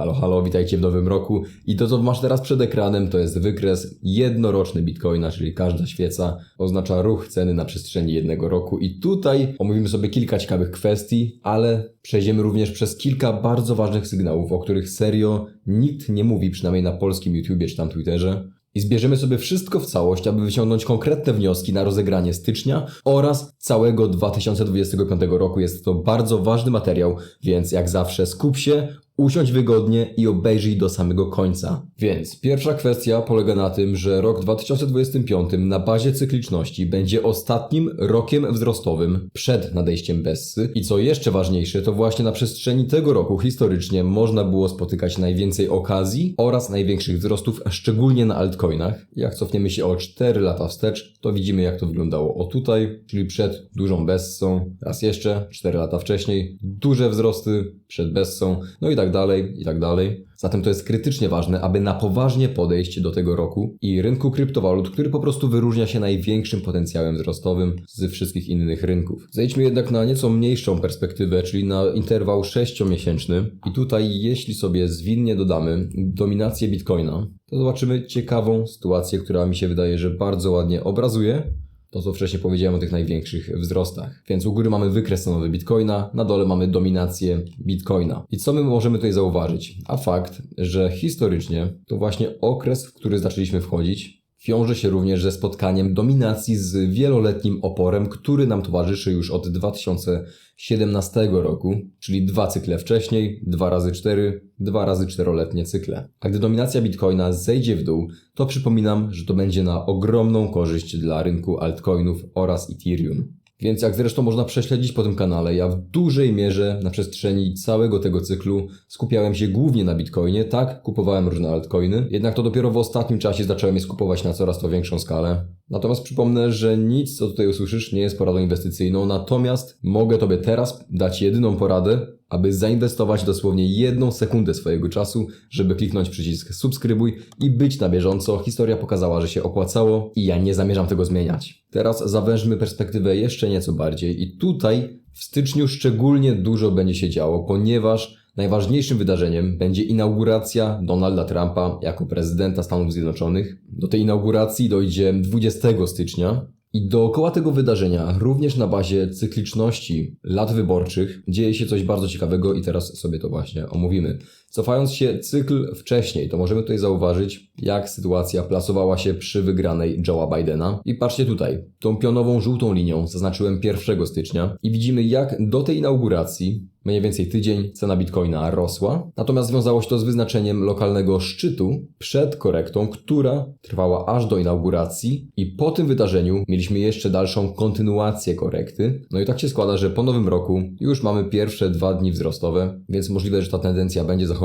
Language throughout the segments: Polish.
Halo, halo, witajcie w nowym roku. I to, co masz teraz przed ekranem, to jest wykres jednoroczny Bitcoina, czyli każda świeca oznacza ruch ceny na przestrzeni jednego roku. I tutaj omówimy sobie kilka ciekawych kwestii, ale przejdziemy również przez kilka bardzo ważnych sygnałów, o których serio nikt nie mówi, przynajmniej na polskim YouTubie czy tam Twitterze. I zbierzemy sobie wszystko w całość, aby wyciągnąć konkretne wnioski na rozegranie stycznia oraz całego 2025 roku. Jest to bardzo ważny materiał, więc jak zawsze skup się, usiądź wygodnie i obejrzyj do samego końca. Więc pierwsza kwestia polega na tym, że rok 2025 na bazie cykliczności będzie ostatnim rokiem wzrostowym przed nadejściem Bessy i co jeszcze ważniejsze, to właśnie na przestrzeni tego roku historycznie można było spotykać najwięcej okazji oraz największych wzrostów, szczególnie na altcoinach. Jak cofniemy się o 4 lata wstecz, to widzimy jak to wyglądało o tutaj, czyli przed dużą Bessą, raz jeszcze 4 lata wcześniej, duże wzrosty przed Bessą, no i tak dalej, i tak dalej. Zatem to jest krytycznie ważne, aby na poważnie podejść do tego roku i rynku kryptowalut, który po prostu wyróżnia się największym potencjałem wzrostowym ze wszystkich innych rynków. Zejdźmy jednak na nieco mniejszą perspektywę, czyli na interwał 6-miesięczny. I tutaj, jeśli sobie zwinnie dodamy dominację Bitcoina, to zobaczymy ciekawą sytuację, która mi się wydaje, że bardzo ładnie obrazuje to, co wcześniej powiedziałem o tych największych wzrostach. Więc u góry mamy wykres cenowy Bitcoina, na dole mamy dominację Bitcoina. I co my możemy tutaj zauważyć? A fakt, że historycznie to właśnie okres, w który zaczęliśmy wchodzić, wiąże się również ze spotkaniem dominacji z wieloletnim oporem, który nam towarzyszy już od 2017 roku, czyli dwa cykle wcześniej, 2 razy 4, 2 razy czteroletnie cykle. A gdy dominacja Bitcoina zejdzie w dół, to przypominam, że to będzie na ogromną korzyść dla rynku altcoinów oraz Ethereum. Więc jak zresztą można prześledzić po tym kanale, ja w dużej mierze na przestrzeni całego tego cyklu skupiałem się głównie na Bitcoinie, tak, kupowałem różne altcoiny, jednak to dopiero w ostatnim czasie zacząłem je skupować na coraz to większą skalę. Natomiast przypomnę, że nic, co tutaj usłyszysz, nie jest poradą inwestycyjną, natomiast mogę Tobie teraz dać jedyną poradę, aby zainwestować dosłownie jedną sekundę swojego czasu, żeby kliknąć przycisk subskrybuj i być na bieżąco. Historia pokazała, że się opłacało i ja nie zamierzam tego zmieniać. Teraz zawężmy perspektywę jeszcze nieco bardziej i tutaj w styczniu szczególnie dużo będzie się działo, ponieważ najważniejszym wydarzeniem będzie inauguracja Donalda Trumpa jako prezydenta Stanów Zjednoczonych. Do tej inauguracji dojdzie 20 stycznia. I dookoła tego wydarzenia, również na bazie cykliczności lat wyborczych, dzieje się coś bardzo ciekawego i teraz sobie to właśnie omówimy. Cofając się cykl wcześniej, to możemy tutaj zauważyć, jak sytuacja plasowała się przy wygranej Joe'a Bidena. I patrzcie tutaj, tą pionową żółtą linią zaznaczyłem 1 stycznia i widzimy, jak do tej inauguracji mniej więcej tydzień cena bitcoina rosła, natomiast wiązało się to z wyznaczeniem lokalnego szczytu przed korektą, która trwała aż do inauguracji i po tym wydarzeniu mieliśmy jeszcze dalszą kontynuację korekty. No i tak się składa, że po nowym roku już mamy pierwsze dwa dni wzrostowe, więc możliwe, że ta tendencja będzie zachowana,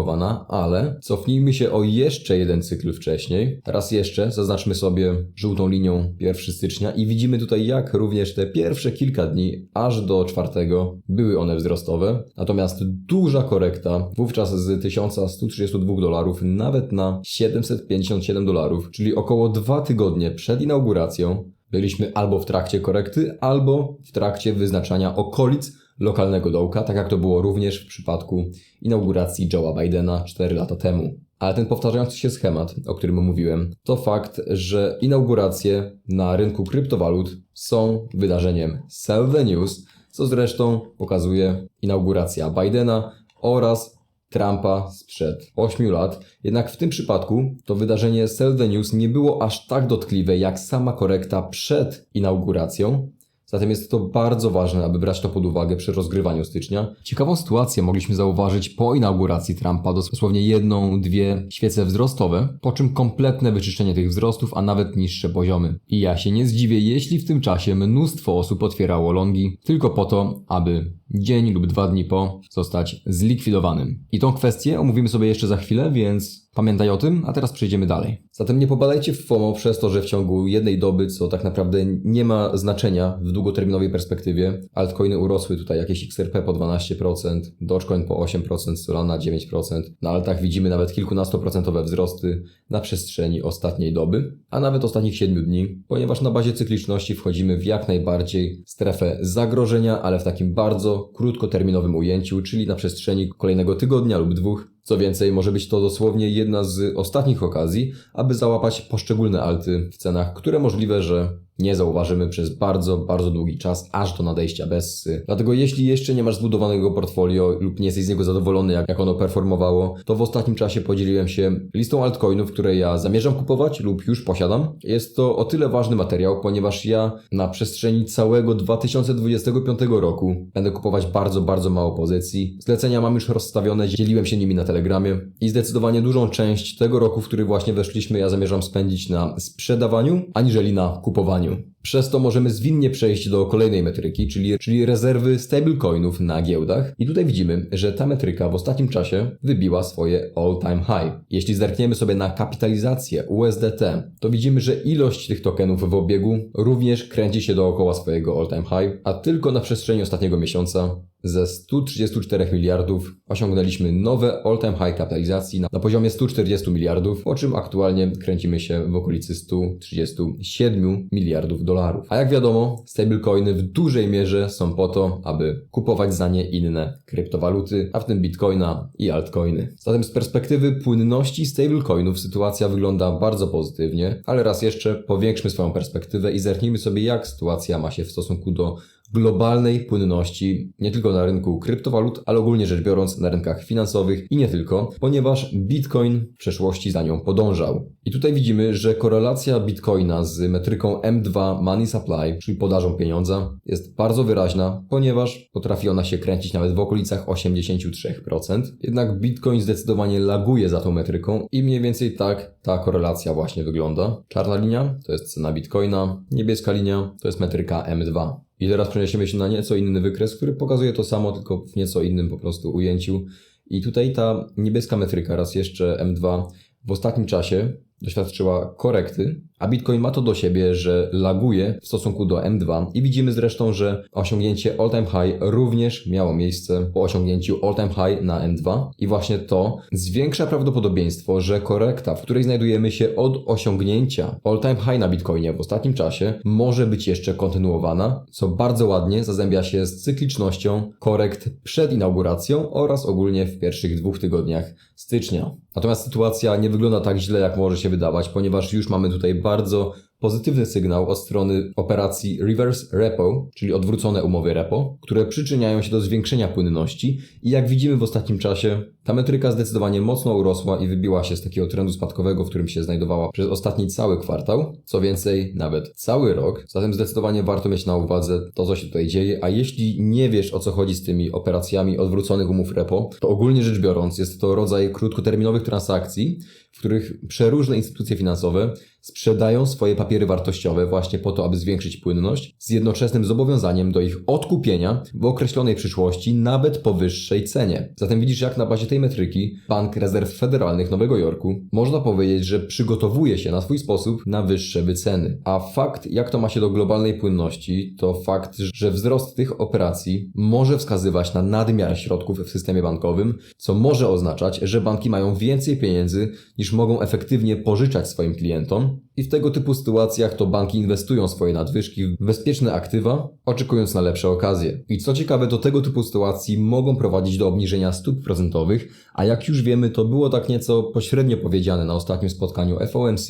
ale cofnijmy się o jeszcze jeden cykl wcześniej. Raz jeszcze zaznaczmy sobie żółtą linią 1 stycznia i widzimy tutaj jak również te pierwsze kilka dni aż do czwartego były one wzrostowe. Natomiast duża korekta, wówczas z 1132 dolarów nawet na 757 dolarów, czyli około dwa tygodnie przed inauguracją, byliśmy albo w trakcie korekty, albo w trakcie wyznaczania okolic lokalnego dołka, tak jak to było również w przypadku inauguracji Joe'a Bidena 4 lata temu. Ale ten powtarzający się schemat, o którym mówiłem, to fakt, że inauguracje na rynku kryptowalut są wydarzeniem sell the news, co zresztą pokazuje inauguracja Bidena oraz Trumpa sprzed 8 lat. Jednak w tym przypadku to wydarzenie Sell the News nie było aż tak dotkliwe jak sama korekta przed inauguracją, Zatem jest to bardzo ważne, aby brać to pod uwagę przy rozgrywaniu stycznia. Ciekawą sytuację mogliśmy zauważyć po inauguracji Trumpa, dosłownie jedną, dwie świece wzrostowe, po czym kompletne wyczyszczenie tych wzrostów, a nawet niższe poziomy. I ja się nie zdziwię, jeśli w tym czasie mnóstwo osób otwierało longi tylko po to, aby dzień lub dwa dni po zostać zlikwidowanym. I tą kwestię omówimy sobie jeszcze za chwilę, więc pamiętaj o tym, a teraz przejdziemy dalej. Zatem nie popadajcie w FOMO przez to, że w ciągu jednej doby, co tak naprawdę nie ma znaczenia w długoterminowej perspektywie, altcoiny urosły tutaj jakieś XRP po 12%, Dogecoin po 8%, Solana 9%. Na altach widzimy nawet kilkunastoprocentowe wzrosty na przestrzeni ostatniej doby, a nawet ostatnich 7 dni, ponieważ na bazie cykliczności wchodzimy w jak najbardziej strefę zagrożenia, ale w takim bardzo krótkoterminowym ujęciu, czyli na przestrzeni kolejnego tygodnia lub dwóch, co więcej, może być to dosłownie jedna z ostatnich okazji, aby załapać poszczególne alty w cenach, które możliwe, że nie zauważymy przez bardzo, bardzo długi czas, aż do nadejścia Bessy. Dlatego jeśli jeszcze nie masz zbudowanego portfolio lub nie jesteś z niego zadowolony, jak, jak ono performowało, to w ostatnim czasie podzieliłem się listą altcoinów, które ja zamierzam kupować lub już posiadam. Jest to o tyle ważny materiał, ponieważ ja na przestrzeni całego 2025 roku będę kupować bardzo, bardzo mało pozycji. Zlecenia mam już rozstawione, dzieliłem się nimi na Telegramie i zdecydowanie dużą część tego roku, w który właśnie weszliśmy, ja zamierzam spędzić na sprzedawaniu, aniżeli na kupowaniu. zdaniu Przez to możemy zwinnie przejść do kolejnej metryki, czyli, czyli rezerwy stablecoinów na giełdach. I tutaj widzimy, że ta metryka w ostatnim czasie wybiła swoje all-time high. Jeśli zerkniemy sobie na kapitalizację USDT, to widzimy, że ilość tych tokenów w obiegu również kręci się dookoła swojego all-time high, a tylko na przestrzeni ostatniego miesiąca ze 134 miliardów osiągnęliśmy nowe all-time high kapitalizacji na, na poziomie 140 miliardów, po czym aktualnie kręcimy się w okolicy 137 miliardów dolarów. A jak wiadomo, stablecoiny w dużej mierze są po to, aby kupować za nie inne kryptowaluty, a w tym bitcoina i altcoiny. Zatem z perspektywy płynności stablecoinów sytuacja wygląda bardzo pozytywnie, ale raz jeszcze powiększmy swoją perspektywę i zerknijmy sobie, jak sytuacja ma się w stosunku do globalnej płynności nie tylko na rynku kryptowalut, ale ogólnie rzecz biorąc na rynkach finansowych i nie tylko, ponieważ Bitcoin w przeszłości za nią podążał. I tutaj widzimy, że korelacja Bitcoina z metryką M2 Money Supply, czyli podażą pieniądza, jest bardzo wyraźna, ponieważ potrafi ona się kręcić nawet w okolicach 83%. Jednak Bitcoin zdecydowanie laguje za tą metryką i mniej więcej tak ta korelacja właśnie wygląda. Czarna linia to jest cena Bitcoina, niebieska linia to jest metryka M2. I teraz przeniesiemy się na nieco inny wykres, który pokazuje to samo, tylko w nieco innym po prostu ujęciu. I tutaj ta niebieska metryka, raz jeszcze M2, w ostatnim czasie doświadczyła korekty, a Bitcoin ma to do siebie, że laguje w stosunku do M2 i widzimy zresztą, że osiągnięcie all-time high również miało miejsce po osiągnięciu all-time high na M2 i właśnie to zwiększa prawdopodobieństwo, że korekta, w której znajdujemy się od osiągnięcia all-time high na Bitcoinie w ostatnim czasie może być jeszcze kontynuowana, co bardzo ładnie zazębia się z cyklicznością korekt przed inauguracją oraz ogólnie w pierwszych dwóch tygodniach stycznia. Natomiast sytuacja nie wygląda tak źle, jak może się wydawać, ponieważ już mamy tutaj bardzo pozytywny sygnał od strony operacji reverse repo, czyli odwrócone umowy repo, które przyczyniają się do zwiększenia płynności. I jak widzimy w ostatnim czasie, ta metryka zdecydowanie mocno urosła i wybiła się z takiego trendu spadkowego, w którym się znajdowała przez ostatni cały kwartał, co więcej, nawet cały rok. Zatem zdecydowanie warto mieć na uwadze to, co się tutaj dzieje, a jeśli nie wiesz o co chodzi z tymi operacjami odwróconych umów repo, to ogólnie rzecz biorąc jest to rodzaj krótkoterminowych transakcji, w których przeróżne instytucje finansowe sprzedają swoje papiery wartościowe właśnie po to, aby zwiększyć płynność, z jednoczesnym zobowiązaniem do ich odkupienia w określonej przyszłości, nawet po wyższej cenie. Zatem widzisz, jak na bazie tej metryki Bank Rezerw Federalnych Nowego Jorku można powiedzieć, że przygotowuje się na swój sposób na wyższe wyceny. A fakt, jak to ma się do globalnej płynności, to fakt, że wzrost tych operacji może wskazywać na nadmiar środków w systemie bankowym, co może oznaczać, że banki mają więcej pieniędzy niż mogą efektywnie pożyczać swoim klientom. I w tego typu sytuacjach to banki inwestują swoje nadwyżki w bezpieczne aktywa, oczekując na lepsze okazje. I co ciekawe, do tego typu sytuacji mogą prowadzić do obniżenia stóp procentowych, a jak już wiemy, to było tak nieco pośrednio powiedziane na ostatnim spotkaniu FOMC,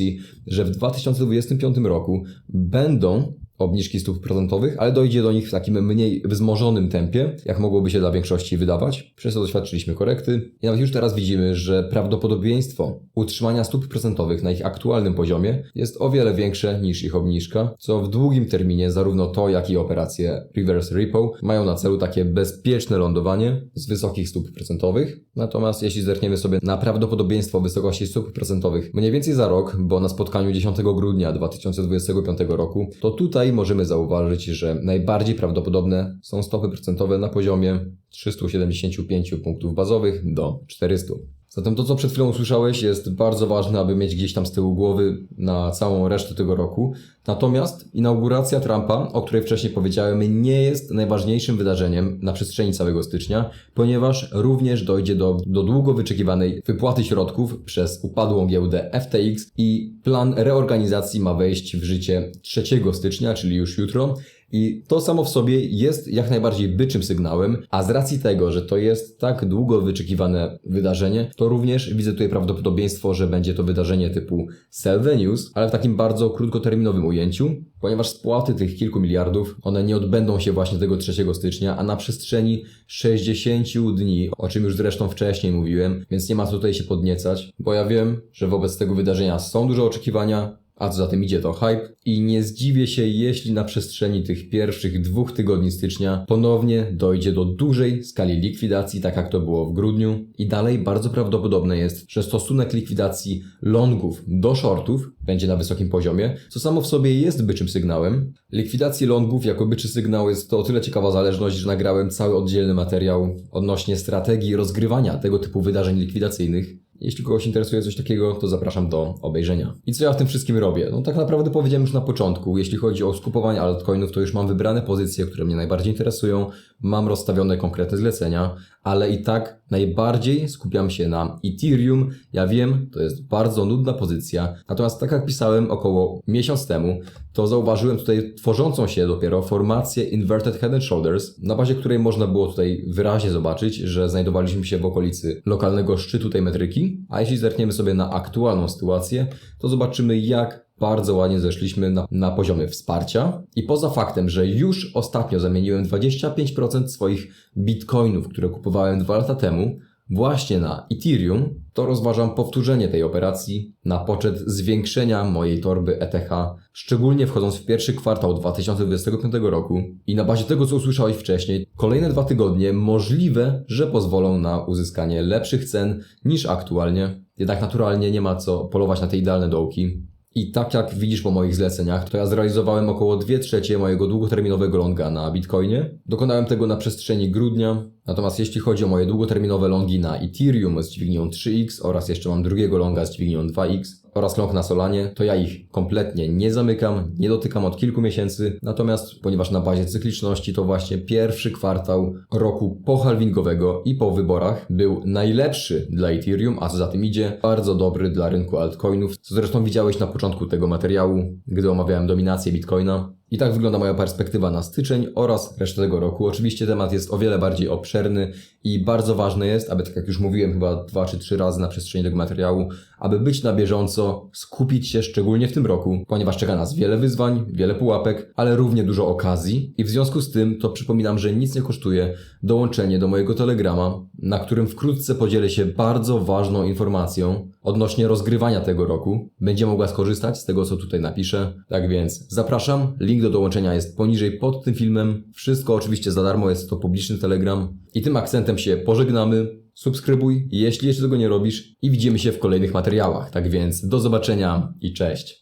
że w 2025 roku będą obniżki stóp procentowych, ale dojdzie do nich w takim mniej wzmożonym tempie, jak mogłoby się dla większości wydawać. Przez to doświadczyliśmy korekty i nawet już teraz widzimy, że prawdopodobieństwo utrzymania stóp procentowych na ich aktualnym poziomie jest o wiele większe niż ich obniżka, co w długim terminie zarówno to, jak i operacje reverse repo mają na celu takie bezpieczne lądowanie z wysokich stóp procentowych. Natomiast jeśli zerkniemy sobie na prawdopodobieństwo wysokości stóp procentowych mniej więcej za rok, bo na spotkaniu 10 grudnia 2025 roku, to tutaj Możemy zauważyć, że najbardziej prawdopodobne są stopy procentowe na poziomie 375 punktów bazowych do 400. Zatem to, co przed chwilą usłyszałeś, jest bardzo ważne, aby mieć gdzieś tam z tyłu głowy na całą resztę tego roku. Natomiast inauguracja Trumpa, o której wcześniej powiedziałem, nie jest najważniejszym wydarzeniem na przestrzeni całego stycznia, ponieważ również dojdzie do, do długo wyczekiwanej wypłaty środków przez upadłą giełdę FTX i plan reorganizacji ma wejść w życie 3 stycznia, czyli już jutro. I to samo w sobie jest jak najbardziej byczym sygnałem, a z racji tego, że to jest tak długo wyczekiwane wydarzenie, to również widzę tutaj prawdopodobieństwo, że będzie to wydarzenie typu sell the news, ale w takim bardzo krótkoterminowym ujęciu, ponieważ spłaty tych kilku miliardów, one nie odbędą się właśnie tego 3 stycznia, a na przestrzeni 60 dni, o czym już zresztą wcześniej mówiłem, więc nie ma co tutaj się podniecać, bo ja wiem, że wobec tego wydarzenia są duże oczekiwania, a co za tym idzie to hype i nie zdziwię się, jeśli na przestrzeni tych pierwszych dwóch tygodni stycznia ponownie dojdzie do dużej skali likwidacji, tak jak to było w grudniu i dalej bardzo prawdopodobne jest, że stosunek likwidacji longów do shortów będzie na wysokim poziomie, co samo w sobie jest byczym sygnałem. Likwidacji longów jako byczy sygnał jest to o tyle ciekawa zależność, że nagrałem cały oddzielny materiał odnośnie strategii rozgrywania tego typu wydarzeń likwidacyjnych. Jeśli kogoś interesuje coś takiego, to zapraszam do obejrzenia. I co ja w tym wszystkim robię? No tak naprawdę powiedziałem już na początku. Jeśli chodzi o skupowanie altcoinów, to już mam wybrane pozycje, które mnie najbardziej interesują. Mam rozstawione konkretne zlecenia, ale i tak najbardziej skupiam się na Ethereum. Ja wiem, to jest bardzo nudna pozycja. Natomiast tak jak pisałem około miesiąc temu, to zauważyłem tutaj tworzącą się dopiero formację Inverted Head and Shoulders, na bazie której można było tutaj wyraźnie zobaczyć, że znajdowaliśmy się w okolicy lokalnego szczytu tej metryki. A jeśli zerkniemy sobie na aktualną sytuację, to zobaczymy jak bardzo ładnie zeszliśmy na, na wsparcia. I poza faktem, że już ostatnio zamieniłem 25% swoich bitcoinów, które kupowałem dwa lata temu, właśnie na Ethereum, to rozważam powtórzenie tej operacji na poczet zwiększenia mojej torby ETH, szczególnie wchodząc w pierwszy kwartał 2025 roku. I na bazie tego, co usłyszałeś wcześniej, kolejne dwa tygodnie możliwe, że pozwolą na uzyskanie lepszych cen niż aktualnie. Jednak naturalnie nie ma co polować na te idealne dołki. I tak jak widzisz po moich zleceniach, to ja zrealizowałem około 2 trzecie mojego długoterminowego longa na Bitcoinie. Dokonałem tego na przestrzeni grudnia. Natomiast jeśli chodzi o moje długoterminowe longi na Ethereum z dźwignią 3x oraz jeszcze mam drugiego longa z dźwignią 2x oraz long na Solanie, to ja ich kompletnie nie zamykam, nie dotykam od kilku miesięcy. Natomiast ponieważ na bazie cykliczności to właśnie pierwszy kwartał roku pohalwingowego i po wyborach był najlepszy dla Ethereum, a co za tym idzie, bardzo dobry dla rynku altcoinów, co zresztą widziałeś na początku tego materiału, gdy omawiałem dominację Bitcoina. I tak wygląda moja perspektywa na styczeń oraz resztę tego roku. Oczywiście temat jest o wiele bardziej obszerny i bardzo ważne jest, aby tak jak już mówiłem chyba dwa czy trzy razy na przestrzeni tego materiału, aby być na bieżąco, skupić się szczególnie w tym roku, ponieważ czeka nas wiele wyzwań, wiele pułapek, ale równie dużo okazji i w związku z tym to przypominam, że nic nie kosztuje dołączenie do mojego Telegrama, na którym wkrótce podzielę się bardzo ważną informacją odnośnie rozgrywania tego roku. Będzie mogła skorzystać z tego, co tutaj napiszę. Tak więc zapraszam, link do dołączenia jest poniżej pod tym filmem. Wszystko oczywiście za darmo, jest to publiczny Telegram. I tym akcentem się pożegnamy. Subskrybuj, jeśli jeszcze tego nie robisz i widzimy się w kolejnych materiałach. Tak więc do zobaczenia i cześć.